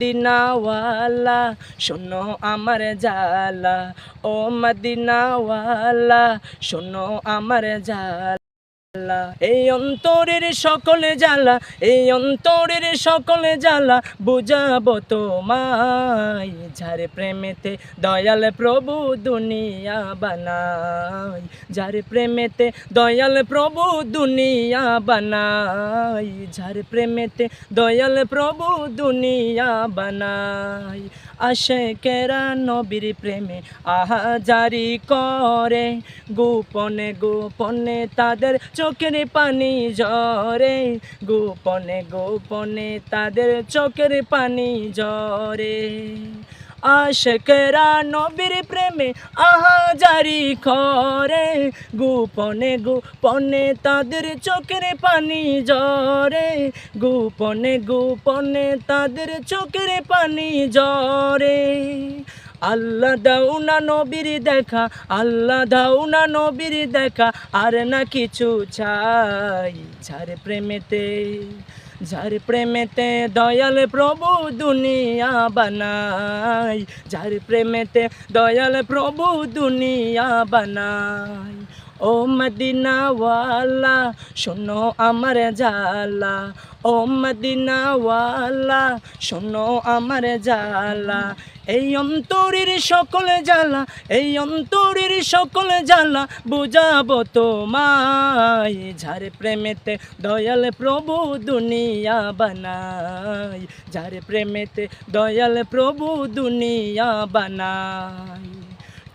মদিনাওয়ালা শোনো আমার জালা ও মদিনাওয়ালা শোনো আমার জালা এই অন্তরের সকলে জ্বালা, এই অন্তরের সকলে জ্বালা, বুঝাবো তোমায়। যারে প্রেমেতে দয়াল প্রভু দুনিয়া বানাই যারে প্রেমেতে দয়াল প্রভু দুনিয়া বানাই যারে প্রেমেতে দয়াল প্রভু দুনিয়া বানাই আসে কেরা নবীর প্রেমে আহা জারি করে, গোপনে গোপনে তাদের চোখের পানি ঝরে, গোপনে গোপনে তাদের চোখের পানি ঝরে। আশকেরা নবীর প্রেমে আহা জারি করে, গোপনে গোপনে তাদের চোখের পানি ঝরে। গোপনে গোপনে তাদের চোখের পানি ঝরে। আল্লাহ দাও না নবীর দেখা, আল্লাহ দাও না নবীর দেখা, আর না কিছু চাই। ছাড় প্রেমেতে, যার প্রেমেতে দয়াল প্রভু দুনিয়া বানাই যার প্রেমেতে দয়াল প্রভু দুনিয়া বানাই ও মদিনাওয়ালা, শোনো আমার জালা ও মদিনাওয়ালা, শোনো আমার জালা এই অন্তরের সকলে জ্বালা, এই অন্তরের সকলে জ্বালা বুঝাবো তোমায়। যার প্রেমেতে দয়াল প্রভু দুনিয়া বানাই যার প্রেমেতে দয়াল প্রভু দুনিয়া বানাই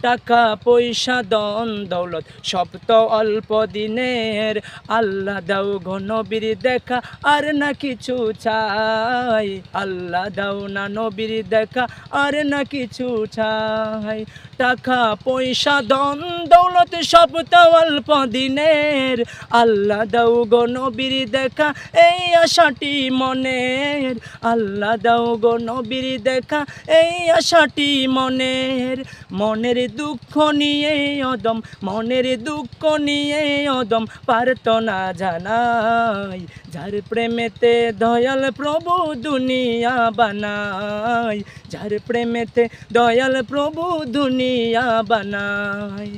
টাকা, পয়সা দন দৌলত, সব তো অল্প দিনের। আল্লাহ দাও ঘনবীর দেখা, আর না কিছু চাই। আল্লাহ দাও না নবীর দেখা, আর না কিছু চাই। টাকা, পয়সা দন দৌলত, সব তো অল্প দিনের। আল্লাহ দাও গো নবীর দেখা, এই আশাটি মনের। আল্লাহ দাও গো নবীর দেখা, এই আশাটি মনের। মনের দুঃখ নিয়ে অদম, মনের দুঃখ নিয়ে অদম পারত না জানাই। যার প্রেমেতে দয়াল প্রভু দুনিয়া বানাই, যার প্রেমেতে দয়াল প্রভু দুনিয়া বানাই।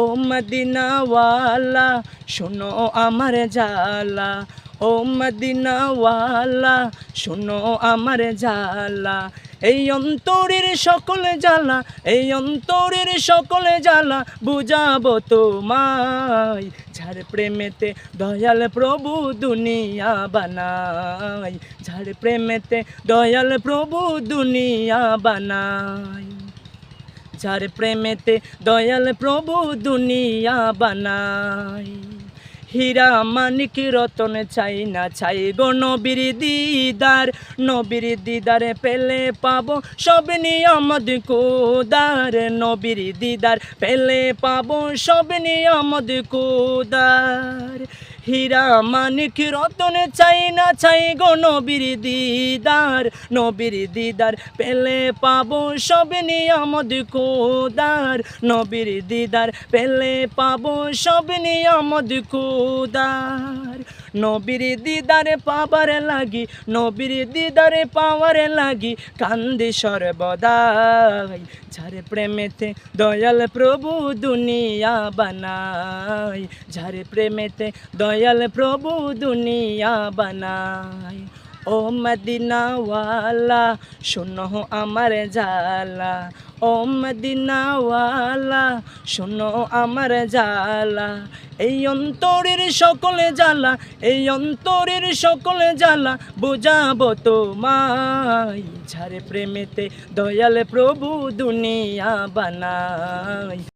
ও মদিনাওয়ালা, শোনো আমার জালা ও মদিনাওয়ালা, শোনো আমার জালা এই অন্তরের সকলে জ্বালা, এই অন্তরের সকলে জ্বালা বুঝাবো তোমায়। যার প্রেমেতে দয়াল প্রভু দুনিয়া বানাই যার প্রেমেতে দয়াল প্রভু দুনিয়া বানাই যার প্রেমেতে দয়াল প্রভু দুনিয়া বানাই হীরা মানিক রতন চাই না চাই গো নবীর দিদার। নবীর দিদারে পেলে পাবো সব নিয়ামত কুদার নবীর দিদার পেলে পাবো সব নিয়ামত কোদার হীরা মানিক, রতন চাই না চাই গো নবীর দিদার। নবীর দিদার পেলে পাবো সব নিয়ামত কোদার নবীর দিদার পেলে পাবো সব নিয়ামত কোদার নবীর দিদারে পাবারে লাগি, নবীর দিদারে পাওয়ারে লাগি, কান্দি সর্বদাই। যার প্রেমেতে দয়াল প্রভু দুনিয়া বানাই, যার প্রেমেতে দয়াল প্রভু দুনিয়া বানাই। ও মদিনাওয়ালা, শোনো আমার জালা ও মদিনাওয়ালা, শোনো আমার জালা এই অন্তরের সকলে জ্বালা, এই অন্তরের সকলে জ্বালা বুঝাবো তোমায়। ঝারে প্রেমেতে দয়াল প্রভু দুনিয়া বানাই